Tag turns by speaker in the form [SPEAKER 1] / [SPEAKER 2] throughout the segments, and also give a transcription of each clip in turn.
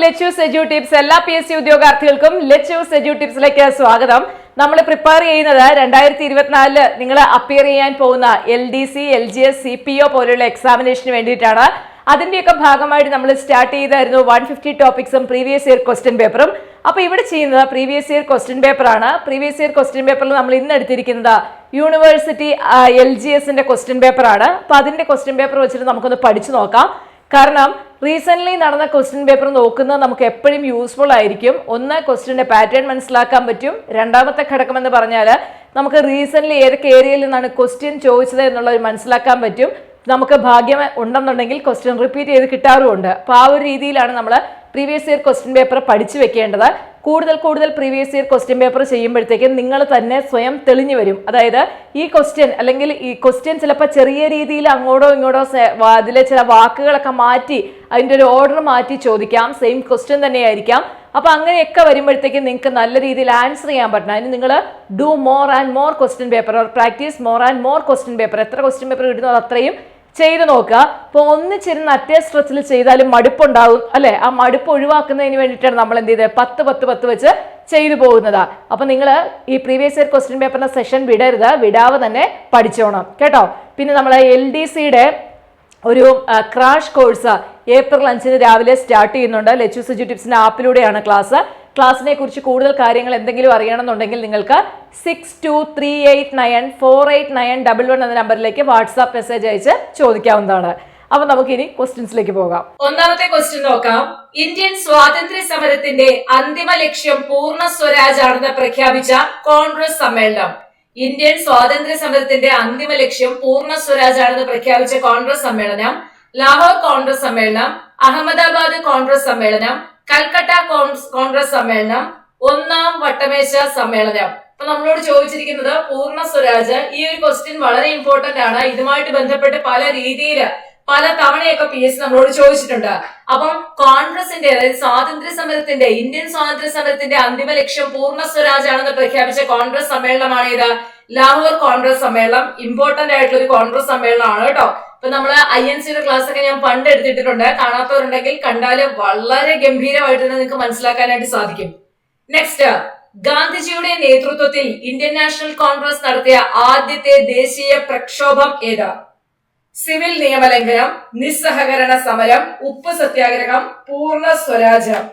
[SPEAKER 1] Lechu's edu tips എല്ലാ P S C ഉദ്യോഗാർത്ഥികൾക്കും Lechus edu ടിപ്സിലേക്ക് സ്വാഗതം. നമ്മൾ പ്രിപ്പയർ ചെയ്യുന്നത് രണ്ടായിരത്തി ഇരുപത്തിനാലിൽ നിങ്ങൾ അപ്പിയർ ചെയ്യാൻ പോകുന്ന L D C L G S C P O പോലെയുള്ള എക്സാമിനേഷന് വേണ്ടിയിട്ടാണ്. അതിന്റെയൊക്കെ ഭാഗമായിട്ട് നമ്മൾ സ്റ്റാർട്ട് ചെയ്തായിരുന്നു വൺ ഫിഫ്റ്റി ടോപ്പിക്സും പ്രീവിയസ് ഇയർ ക്വസ്റ്റ്യൻ പേപ്പറും അപ്പൊ ഇവിടെ ചെയ്യുന്നത് പ്രീവിയസ് ഇയർ ക്വസ്റ്റ്യൻ പേപ്പറാണ് പ്രീവിയസ് ഇയർ ക്വസ്റ്റ്യൻ പേപ്പറിൽ നമ്മൾ ഇന്ന് എടുത്തിരിക്കുന്നത് യൂണിവേഴ്സിറ്റി എൽ ജി എസിന്റെ ക്വസ്റ്റ്യൻ പേപ്പറാണ് അപ്പൊ അതിന്റെ ക്വസ്റ്റ്യൻ പേപ്പർ വെച്ചിട്ട് നമുക്കൊന്ന് പഠിച്ചു നോക്കാം. കാരണം റീസെന്റ് നടന്ന ക്വസ്റ്റ്യൻ പേപ്പർ നോക്കുന്നത് നമുക്ക് എപ്പോഴും യൂസ്ഫുൾ ആയിരിക്കും. ഒന്ന് ക്വസ്റ്റ്യന്റെ പാറ്റേൺ മനസ്സിലാക്കാൻ പറ്റും. രണ്ടാമത്തെ ഘടകം എന്ന് പറഞ്ഞാൽ നമുക്ക് റീസെന്റ് ഏതൊക്കെ ഏരിയയിൽ നിന്നാണ് ക്വസ്റ്റ്യൻ ചോദിച്ചത് എന്നുള്ളത് മനസ്സിലാക്കാൻ പറ്റും. നമുക്ക് ഭാഗ്യം ഉണ്ടെന്നുണ്ടെങ്കിൽ ക്വസ്റ്റ്യൻ റിപ്പീറ്റ് ചെയ്ത് കിട്ടാറുമുണ്ട്. അപ്പോൾ ആ ഒരു രീതിയിലാണ് നമ്മൾ പ്രീവിയസ് ഇയർ ക്വസ്റ്റ്യൻ പേപ്പർ പഠിച്ചു വെക്കേണ്ടത്. കൂടുതൽ കൂടുതൽ പ്രീവിയസ് ഇയർ ക്വസ്റ്റ്യൻ പേപ്പർ ചെയ്യുമ്പോഴത്തേക്കും നിങ്ങൾ തന്നെ സ്വയം തെളിഞ്ഞു വരും. അതായത് ഈ ക്വസ്റ്റ്യൻ അല്ലെങ്കിൽ ഈ ക്വസ്റ്റ്യൻ ചിലപ്പോൾ ചെറിയ രീതിയിൽ അങ്ങോട്ടോ ഇങ്ങോട്ടോ അതിലെ ചില വാക്കുകളൊക്കെ മാറ്റി അതിന്റെ ഒരു ഓർഡർ മാറ്റി ചോദിക്കാം. സെയിം ക്വസ്റ്റ്യൻ തന്നെയായിരിക്കാം. അപ്പൊ അങ്ങനെയൊക്കെ വരുമ്പോഴത്തേക്കും നിങ്ങൾക്ക് നല്ല രീതിയിൽ ആൻസർ ചെയ്യാൻ പറ്റണം. അതിന് നിങ്ങൾ do more and more question paper or practice more and more question paper എത്ര ക്വസ്റ്റ്യൻ പേപ്പർ കിട്ടുന്നു അത് അത്രയും ചെയ്ത് നോക്കുക. അപ്പൊ ഒന്നിച്ചിരുന്ന് അറ്റേ സ്ട്രെച്ചിൽ ചെയ്താലും മടുപ്പുണ്ടാവും അല്ലെ? ആ മടുപ്പ് ഒഴിവാക്കുന്നതിന് വേണ്ടിയിട്ടാണ് നമ്മൾ എന്ത് ചെയ്തത്? പത്ത് പത്ത് പത്ത് വെച്ച് ചെയ്തു പോകുന്നതാ. അപ്പൊ നിങ്ങൾ ഈ പ്രീവിയസ് ഇയർ ക്വസ്റ്റ്യൻ പേപ്പറിന്റെ സെഷൻ വിടരുത്. വിടാതെ തന്നെ പഠിച്ചോണം. കേട്ടോ? പിന്നെ നമ്മൾ എൽ ഡി സിയുടെ ഒരു ക്രാഷ് കോഴ്സ് ഏപ്രിൽ അഞ്ചിന് രാവിലെ സ്റ്റാർട്ട് ചെയ്യുന്നുണ്ട്. ലെച്ചു സുജു ടിപ്സിന്റെ ആപ്പിലൂടെയാണ് ക്ലാസ് ക്ലാസ്സിനെ കുറിച്ച് കൂടുതൽ കാര്യങ്ങൾ എന്തെങ്കിലും അറിയണമെന്നുണ്ടെങ്കിൽ നിങ്ങൾക്ക് six two three eight nine four eight nine double one എന്ന നമ്പറിലേക്ക് വാട്സാപ്പ് മെസ്സേജ് അയച്ച് ചോദിക്കാവുന്നതാണ്. അപ്പൊ നമുക്ക് ഇനി ക്വസ്റ്റ്യൻസിലേക്ക് പോകാം. ഒന്നാമത്തെ ക്വസ്റ്റ്യൻ നോക്കാം. ഇന്ത്യൻ സ്വാതന്ത്ര്യ സമരത്തിന്റെ അന്തിമ ലക്ഷ്യം പൂർണ സ്വരാജ് ആണെന്ന് പ്രഖ്യാപിച്ച കോൺഗ്രസ് സമ്മേളനം. ഇന്ത്യൻ സ്വാതന്ത്ര്യ സമരത്തിന്റെ അന്തിമ ലക്ഷ്യം പൂർണ സ്വരാജ് ആണെന്ന് പ്രഖ്യാപിച്ച കോൺഗ്രസ് സമ്മേളനം ലാഹോർ കോൺഗ്രസ് സമ്മേളനം അഹമ്മദാബാദ് കോൺഗ്രസ് സമ്മേളനം കൽക്കട്ട കോൺഗ്രസ് സമ്മേളനം ഒന്നാം വട്ടമേശ സമ്മേളനം. അപ്പൊ നമ്മളോട് ചോദിച്ചിരിക്കുന്നത് പൂർണ സ്വരാജ് ഈ ഒരു ക്വസ്റ്റ്യൻ വളരെ ഇമ്പോർട്ടന്റ് ആണ്. ഇതുമായിട്ട് ബന്ധപ്പെട്ട് പല രീതിയിൽ പല തവണയൊക്കെ പി എസ് നമ്മളോട് ചോദിച്ചിട്ടുണ്ട്. അപ്പം കോൺഗ്രസിന്റെ അതായത് സ്വാതന്ത്ര്യ സമരത്തിന്റെ ഇന്ത്യൻ സ്വാതന്ത്ര്യ സമരത്തിന്റെ അന്തിമ ലക്ഷ്യം പൂർണ സ്വരാജ് ആണെന്ന് പ്രഖ്യാപിച്ച കോൺഗ്രസ് സമ്മേളനമാണ് ഇത്. ലാഹോർ കോൺഗ്രസ് സമ്മേളനം. ഇമ്പോർട്ടന്റ് ആയിട്ടുള്ള ഒരു കോൺഗ്രസ് സമ്മേളനമാണ് കേട്ടോ. ഇപ്പൊ നമ്മൾ ഐ എൻ സിയുടെ ക്ലാസ് ഒക്കെ ഞാൻ പണ്ട് എടുത്തിട്ടുണ്ട് കാണാത്തവരുണ്ടെങ്കിൽ കണ്ടാൽ വളരെ ഗംഭീരമായിട്ട് തന്നെ നിങ്ങൾക്ക് മനസ്സിലാക്കാനായിട്ട് സാധിക്കും. നെക്സ്റ്റ് ഗാന്ധിജിയുടെ നേതൃത്വത്തിൽ ഇന്ത്യൻ നാഷണൽ കോൺഗ്രസ് നടത്തിയ ആദ്യത്തെ ദേശീയ പ്രക്ഷോഭം ഏത്? സിവിൽ നിയമലംഘനം നിസ്സഹകരണ സമരം ഉപ്പ് സത്യാഗ്രഹം പൂർണ സ്വരാജ്യം.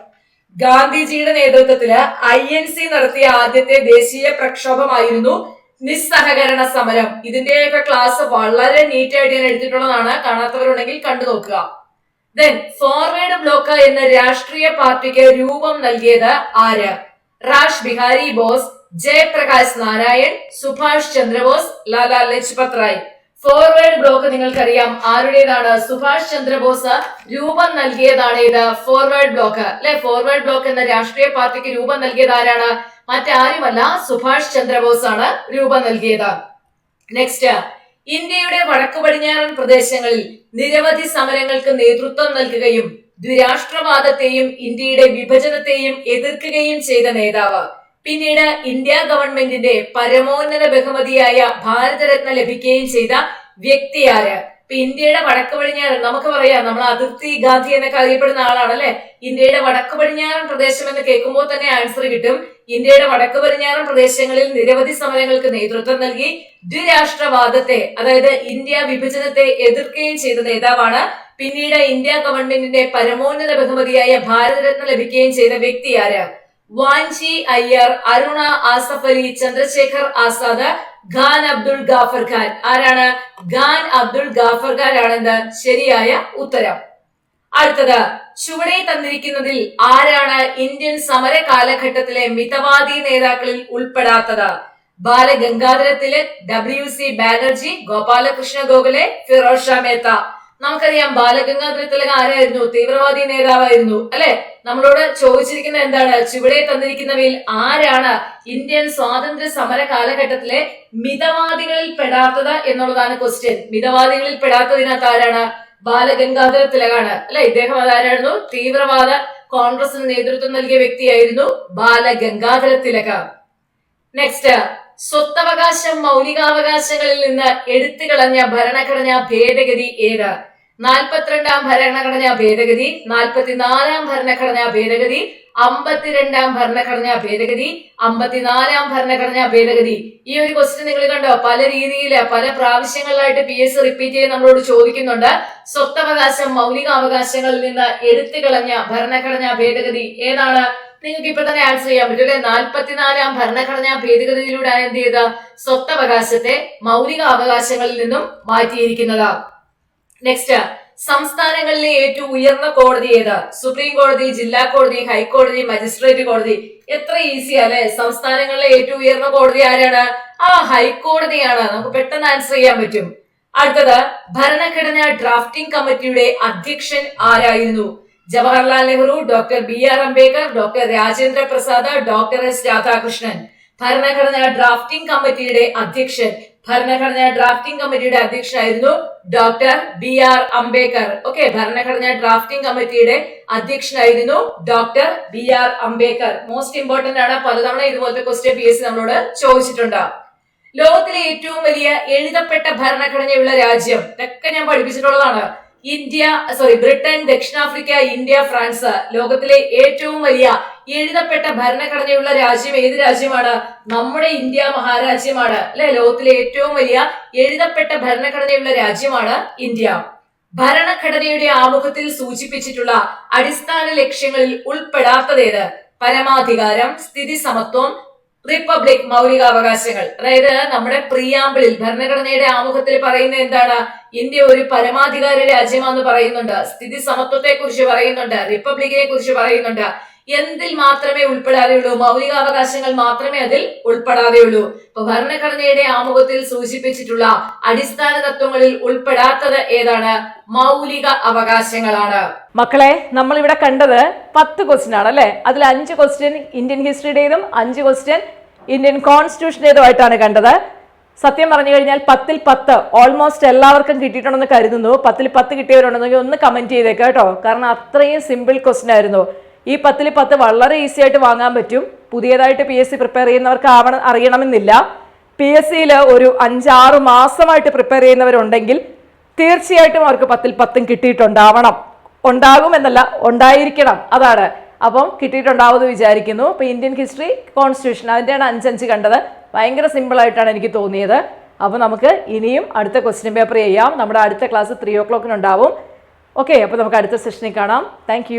[SPEAKER 1] ഗാന്ധിജിയുടെ നേതൃത്വത്തിൽ ഐ എൻ സി നടത്തിയ ആദ്യത്തെ ദേശീയ പ്രക്ഷോഭമായിരുന്നു നിസ്സഹകരണ സമരം. ഇതിന്റെയൊക്കെ ക്ലാസ് വളരെ നീറ്റ് ആയിട്ട് ഞാൻ എടുത്തിട്ടുള്ളതാണ് കാണാത്തവരുണ്ടെങ്കിൽ കണ്ടു നോക്കുക. ദെൻ ഫോർവേഡ് ബ്ലോക്ക് എന്ന രാഷ്ട്രീയ പാർട്ടിക്ക് രൂപം നൽകിയത് ആര്? റാഷ് ബിഹാരി ബോസ് ജയപ്രകാശ് നാരായൺ സുഭാഷ് ചന്ദ്രബോസ് ലാലാ ലജ്പത് റായ് ഫോർവേഡ് ബ്ലോക്ക് നിങ്ങൾക്കറിയാം ആരുടേതാണ്? സുഭാഷ് ചന്ദ്രബോസ് രൂപം നൽകിയതാണ് ഇത്. ഫോർവേഡ് ബ്ലോക്ക് അല്ലെ? ഫോർവേഡ് ബ്ലോക്ക് എന്ന രാഷ്ട്രീയ പാർട്ടിക്ക് രൂപം നൽകിയത് ആരാണ്? മറ്റാരുമല്ല സുഭാഷ് ചന്ദ്രബോസ് ആണ് രൂപം നൽകിയത്. നെക്സ്റ്റ് ഇന്ത്യയുടെ വടക്കു പടിഞ്ഞാറൻ പ്രദേശങ്ങളിൽ നിരവധി സമരങ്ങൾക്ക് നേതൃത്വം നൽകുകയും ദ്വിരാഷ്ട്രവാദത്തെയും ഇന്ത്യയുടെ വിഭജനത്തെയും എതിർക്കുകയും ചെയ്ത നേതാവ്. പിന്നീട് ഇന്ത്യ ഗവൺമെന്റിന്റെ പരമോന്നത ബഹുമതിയായ ഭാരതരത്ന ലഭിക്കുകയും ചെയ്ത വ്യക്തിയാര് ഇന്ത്യയുടെ വടക്ക് പടിഞ്ഞാറൻ നമുക്ക് പറയാം നമ്മൾ അതിർത്തി ഗാന്ധി എന്നൊക്കെ അറിയപ്പെടുന്ന ആളാണല്ലേ? ഇന്ത്യയുടെ വടക്ക് പടിഞ്ഞാറൻ പ്രദേശം എന്ന് കേൾക്കുമ്പോൾ തന്നെ ആൻസർ കിട്ടും. ഇന്ത്യയുടെ വടക്ക് പടിഞ്ഞാറൻ പ്രദേശങ്ങളിൽ നിരവധി സമരങ്ങൾക്ക് നേതൃത്വം നൽകി ദ്വിരാഷ്ട്രവാദത്തെ അതായത് ഇന്ത്യ വിഭജനത്തെ എതിർക്കുകയും ചെയ്ത നേതാവാണ് പിന്നീട് ഇന്ത്യ ഗവൺമെന്റിന്റെ പരമോന്നത ബഹുമതിയായ ഭാരതരത്ന ലഭിക്കുകയും ചെയ്ത വ്യക്തി ആര്? വാഞ്ചി അയ്യർ അരുണ ആസഫ് അലി ചന്ദ്രശേഖർ ആസാദ് ഖാൻ അബ്ദുൾ ഗാഫർ ഖാൻ. ആരാണ്? ഖാൻ അബ്ദുൾ ഗാഫർ ഖാൻ ആണെന്ന് ശരിയായ ഉത്തരം. അടുത്തത് ചുവടെ തന്നിരിക്കുന്നതിൽ ആരാണ് ഇന്ത്യൻ സമര കാലഘട്ടത്തിലെ മിതവാദി നേതാക്കളിൽ ഉൾപ്പെടാത്തത്? Balagangadhara Tilak W C Banerjee Gopalakrishna Gokhale Pherozeshah Mehta. നമുക്കറിയാം ബാലഗംഗാധര തിലക് ആരായിരുന്നു തീവ്രവാദി നേതാവായിരുന്നു അല്ലെ? നമ്മളോട് ചോദിച്ചിരിക്കുന്ന എന്താണ്? ചുവടെ തന്നിരിക്കുന്നവയിൽ ആരാണ് ഇന്ത്യൻ സ്വാതന്ത്ര്യ സമര കാലഘട്ടത്തിലെ മിതവാദികളിൽ പെടാത്തത് എന്നുള്ളതാണ് ക്വസ്റ്റ്യൻ മിതവാദികളിൽ പെടാത്തതിനകത്ത് ആരാണ്? ബാലഗംഗാധര തിലകാണ് അല്ലെ? ഇദ്ദേഹം അതാരായിരുന്നു? തീവ്രവാദ കോൺഗ്രസിന് നേതൃത്വം നൽകിയ വ്യക്തിയായിരുന്നു ബാലഗംഗാധര തിലക നെക്സ്റ്റ് സ്വത്തവകാശം മൗലികാവകാശങ്ങളിൽ നിന്ന് എടുത്തു കളഞ്ഞ ഭരണഘടനാ ഭേദഗതി ഏത്? നാൽപ്പത്തിരണ്ടാം ഭരണഘടനാ ഭേദഗതി നാൽപ്പത്തിനാലാം ഭരണഘടനാ ഭേദഗതി അമ്പത്തിരണ്ടാം ഭരണഘടനാ ഭേദഗതി അമ്പത്തിനാലാം ഭരണഘടനാ ഭേദഗതി. ഈ ഒരു ക്വസ്റ്റ്യൻ നിങ്ങൾ കണ്ടോ? പല രീതിയിൽ പല പ്രാവശ്യങ്ങളിലായിട്ട് പി എസ് റിപ്പീറ്റ് ചെയ്ത് നമ്മളോട് ചോദിക്കുന്നുണ്ട്. സ്വത്തവകാശം മൗലിക അവകാശങ്ങളിൽ നിന്ന് എടുത്തു കളഞ്ഞ ഭരണഘടനാ ഭേദഗതി ഏതാണ്? നിങ്ങൾക്ക് ഇപ്പൊ തന്നെ ആൻസർ ചെയ്യാൻ പറ്റും അല്ലെ? നാൽപ്പത്തിനാലാം ഭരണഘടനാ ഭേദഗതിയിലൂടെ എന്ത് ചെയ്ത സ്വത്തവകാശത്തെ മൗലിക അവകാശങ്ങളിൽ നിന്നും മാറ്റിയിരിക്കുന്നത്. നെക്സ്റ്റ് സംസ്ഥാനങ്ങളിലെ ഏറ്റവും ഉയർന്ന കോടതി ഏത്? സുപ്രീം കോടതി ജില്ലാ കോടതി ഹൈക്കോടതി മജിസ്ട്രേറ്റ് കോടതി. എത്ര ഈസി അല്ലെ? സംസ്ഥാനങ്ങളിലെ ഏറ്റവും ഉയർന്ന കോടതി ആരാണ്? ആ ഹൈക്കോടതിയാണ് നമുക്ക് പെട്ടെന്ന് ആൻസർ ചെയ്യാൻ പറ്റും. അടുത്തത് ഭരണഘടനാ ഡ്രാഫ്റ്റിംഗ് കമ്മിറ്റിയുടെ അധ്യക്ഷൻ ആരായിരുന്നു? Jawaharlal Nehru doctor B R Ambedkar doctor Rajendra Prasad doctor S Radhakrishnan. ഭരണഘടനാ ഡ്രാഫ്റ്റിംഗ് കമ്മിറ്റിയുടെ അധ്യക്ഷൻ ഭരണഘടനാ ഡ്രാഫ്റ്റിംഗ് കമ്മിറ്റിയുടെ അധ്യക്ഷനായിരുന്നു doctor B R Ambedkar. Okay ഭരണഘടനാ ഡ്രാഫ്റ്റിംഗ് കമ്മിറ്റിയുടെ അധ്യക്ഷനായിരുന്നു doctor B R Ambedkar. Most important ആണ് പലതവണ ഇതുപോലത്തെ ക്വസ്റ്റ്യൻ പി എസ് നമ്മളോട് ചോദിച്ചിട്ടുണ്ട്. ലോകത്തിലെ ഏറ്റവും വലിയ എഴുതപ്പെട്ട ഭരണഘടനയുള്ള രാജ്യം ഇതൊക്കെ ഞാൻ പഠിപ്പിച്ചിട്ടുള്ളതാണ്. ഇന്ത്യ സോറി ബ്രിട്ടൻ ദക്ഷിണാഫ്രിക്ക ഇന്ത്യ ഫ്രാൻസ് ലോകത്തിലെ ഏറ്റവും വലിയ എഴുതപ്പെട്ട ഭരണഘടനയുള്ള രാജ്യം ഏത് രാജ്യമാണ്? നമ്മുടെ ഇന്ത്യ മഹാരാജ്യമാണ്. അല്ലെ? ലോകത്തിലെ ഏറ്റവും വലിയ എഴുതപ്പെട്ട ഭരണഘടനയുള്ള രാജ്യമാണ് ഇന്ത്യ. ഭരണഘടനയുടെ ആമുഖത്തിൽ സൂചിപ്പിച്ചിട്ടുള്ള അടിസ്ഥാന ലക്ഷ്യങ്ങളിൽ ഉൾപ്പെടാത്തതേത് പരമാധികാരം സ്ഥിതി സമത്വം റിപ്പബ്ലിക് മൗലികാവകാശങ്ങൾ. അതായത് നമ്മുടെ പ്രിയാമ്പിളിൽ ഭരണഘടനയുടെ ആമുഖത്തിൽ പറയുന്ന എന്താണ്? ഇന്ത്യ ഒരു പരമാധികാര രാജ്യമാണെന്ന് പറയുന്നുണ്ട്. സ്ഥിതി സമത്വത്തെ കുറിച്ച് പറയുന്നുണ്ട് റിപ്പബ്ലിക്കിനെ കുറിച്ച് പറയുന്നുണ്ട്. എന്തിൽ മാത്രമേ ഉൾപ്പെടാതെയുള്ളൂ? മൗലികാവകാശങ്ങൾ മാത്രമേ അതിൽ ഉൾപ്പെടാതെയുള്ളൂ. ഇപ്പൊ ഭരണഘടനയുടെ ആമുഖത്തിൽ സൂചിപ്പിച്ചിട്ടുള്ള അടിസ്ഥാന തത്വങ്ങളിൽ ഉൾപ്പെടാത്തത് ഏതാണ്? മൗലിക അവകാശങ്ങളാണ്. മക്കളെ നമ്മൾ ഇവിടെ കണ്ടത് പത്ത് ക്വസ്റ്റ്യൻ ആണ് അല്ലെ? അതിൽ അഞ്ച് ക്വസ്റ്റ്യൻ ഇന്ത്യൻ ഹിസ്റ്ററിയുടേതും അഞ്ച് ക്വസ്റ്റ്യൻ ഇന്ത്യൻ കോൺസ്റ്റിറ്റ്യൂഷന്റെതുമായിട്ടാണ് കണ്ടത്. സത്യം പറഞ്ഞു കഴിഞ്ഞാൽ പത്തിൽ പത്ത് ഓൾമോസ്റ്റ് എല്ലാവർക്കും കിട്ടിയിട്ടുണ്ടെന്ന് കരുതുന്നു. പത്തിൽ പത്ത് കിട്ടിയവരുണ്ടെന്നെങ്കിൽ ഒന്ന് കമന്റ് ചെയ്തേക്കാം കേട്ടോ. കാരണം അത്രയും സിമ്പിൾ ക്വസ്റ്റ്യൻ ആയിരുന്നു. ഈ പത്തിൽ പത്ത് വളരെ ഈസി ആയിട്ട് വാങ്ങാൻ പറ്റും. പുതിയതായിട്ട് പി എസ് സി പ്രിപ്പയർ ചെയ്യുന്നവർക്ക് ആവണം അറിയണമെന്നില്ല. പി എസ് സിയിൽ ഒരു അഞ്ചാറ് മാസമായിട്ട് പ്രിപ്പയർ ചെയ്യുന്നവരുണ്ടെങ്കിൽ തീർച്ചയായിട്ടും അവർക്ക് പത്തിൽ പത്തും കിട്ടിയിട്ടുണ്ടാവണം. ഉണ്ടാകുമെന്നല്ല ഉണ്ടായിരിക്കണം. അതാണ്. അപ്പം കിട്ടിയിട്ടുണ്ടാവുമെന്ന് വിചാരിക്കുന്നു. ഇപ്പം ഇന്ത്യൻ ഹിസ്റ്ററി കോൺസ്റ്റിറ്റ്യൂഷൻ അതിന്റെയാണ് അഞ്ചഞ്ച് കണ്ടത്. ഭയങ്കര സിമ്പിളായിട്ടാണ് എനിക്ക് തോന്നിയത്. അപ്പോൾ നമുക്ക് ഇനിയും അടുത്ത ക്വസ്റ്റ്യൻ പേപ്പർ ചെയ്യാം. നമ്മുടെ അടുത്ത ക്ലാസ് ത്രീ ഓ ക്ലോക്കിനുണ്ടാവും ഓക്കെ അപ്പോൾ നമുക്ക് അടുത്ത സെഷനിൽ കാണാം. താങ്ക്